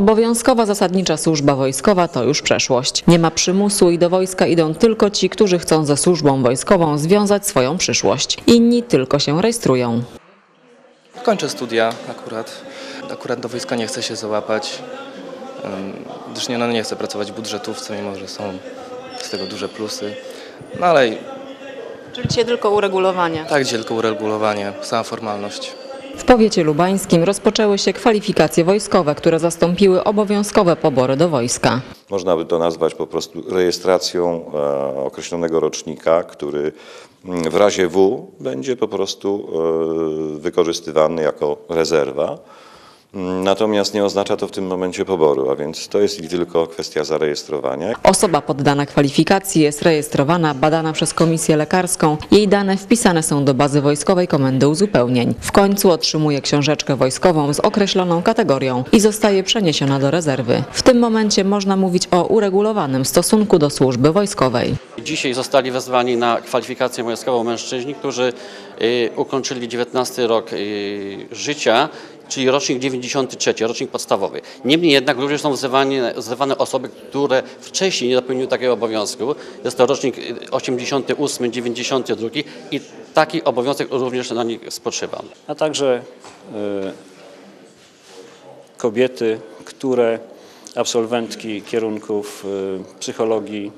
Obowiązkowa zasadnicza służba wojskowa to już przeszłość. Nie ma przymusu i do wojska idą tylko ci, którzy chcą ze służbą wojskową związać swoją przyszłość. Inni tylko się rejestrują. Kończę studia akurat. Akurat do wojska nie chcę się załapać, gdyż nie, no, nie chcę pracować w budżetówce, mimo że są z tego duże plusy. No ale Czyli dzisiaj tylko uregulowania. tak, gdzie tylko uregulowanie, sama formalność. W powiecie lubańskim rozpoczęły się kwalifikacje wojskowe, które zastąpiły obowiązkowe pobory do wojska. Można by to nazwać po prostu rejestracją e, określonego rocznika, który mm, w razie W będzie po prostu e, wykorzystywany jako rezerwa. Natomiast nie oznacza to w tym momencie poboru, a więc to jest i tylko kwestia zarejestrowania. Osoba poddana kwalifikacji jest rejestrowana, badana przez komisję lekarską. Jej dane wpisane są do bazy wojskowej Komendy Uzupełnień. W końcu otrzymuje książeczkę wojskową z określoną kategorią i zostaje przeniesiona do rezerwy. W tym momencie można mówić o uregulowanym stosunku do służby wojskowej. Dzisiaj zostali wezwani na kwalifikację wojskową mężczyźni, którzy y, ukończyli 19 rok y, życia, czyli rocznik 93, rocznik podstawowy. Niemniej jednak również są wzywani, wzywane osoby, które wcześniej nie dopełniły takiego obowiązku. Jest to rocznik y, 88, 92 i taki obowiązek również na nich spoczywa. a także e, kobiety, które absolwentki kierunków e, psychologii,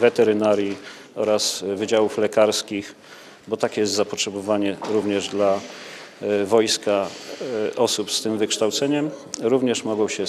weterynarii oraz wydziałów lekarskich, bo takie jest zapotrzebowanie również dla wojska e, osób z tym wykształceniem, również mogą się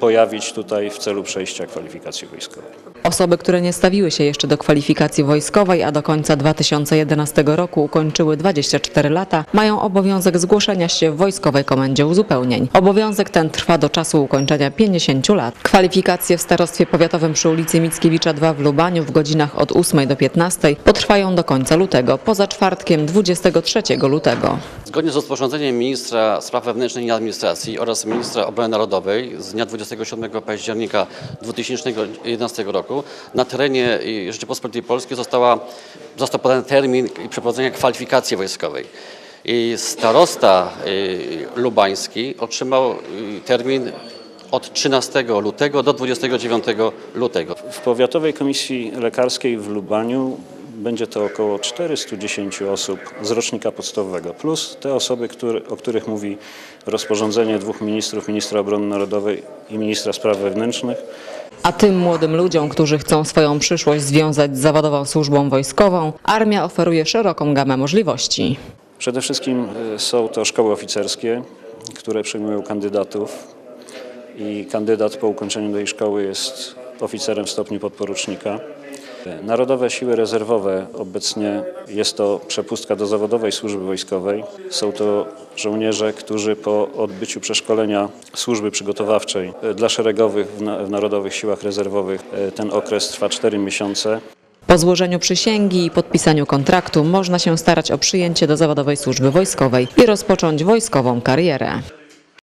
pojawić tutaj w celu przejścia kwalifikacji wojskowej. Osoby, które nie stawiły się jeszcze do kwalifikacji wojskowej, a do końca 2011 roku ukończyły 24 lata, mają obowiązek zgłoszenia się w Wojskowej Komendzie Uzupełnień. Obowiązek ten trwa do czasu ukończenia 50 lat. Kwalifikacje w Starostwie Powiatowym przy ulicy Mickiewicza 2 w Lubaniu w godzinach od 8 do 15 potrwają do końca lutego, poza czwartkiem 23 lutego. Zgodnie z rozporządzeniem ministra spraw wewnętrznych i administracji oraz ministra obrony narodowej z dnia 27 października 2011 roku na terenie y, Rzeczypospolitej Polskiej została, został podany termin przeprowadzenia kwalifikacji wojskowej. I starosta y, lubański otrzymał y, termin od 13 lutego do 29 lutego. W Powiatowej Komisji Lekarskiej w Lubaniu będzie to około 410 osób z rocznika podstawowego, plus te osoby, które, o których mówi rozporządzenie dwóch ministrów, ministra obrony narodowej i ministra spraw wewnętrznych. A tym młodym ludziom, którzy chcą swoją przyszłość związać z zawodową służbą wojskową, armia oferuje szeroką gamę możliwości. Przede wszystkim y, są to szkoły oficerskie, które przyjmują kandydatów i kandydat po ukończeniu tej szkoły jest oficerem w stopniu podporucznika. Narodowe Siły Rezerwowe obecnie jest to przepustka do zawodowej służby wojskowej. Są to żołnierze, którzy po odbyciu przeszkolenia służby przygotowawczej y, dla szeregowych w, na, w Narodowych Siłach Rezerwowych y, ten okres trwa 4 miesiące. Po złożeniu przysięgi i podpisaniu kontraktu można się starać o przyjęcie do zawodowej służby wojskowej i rozpocząć wojskową karierę.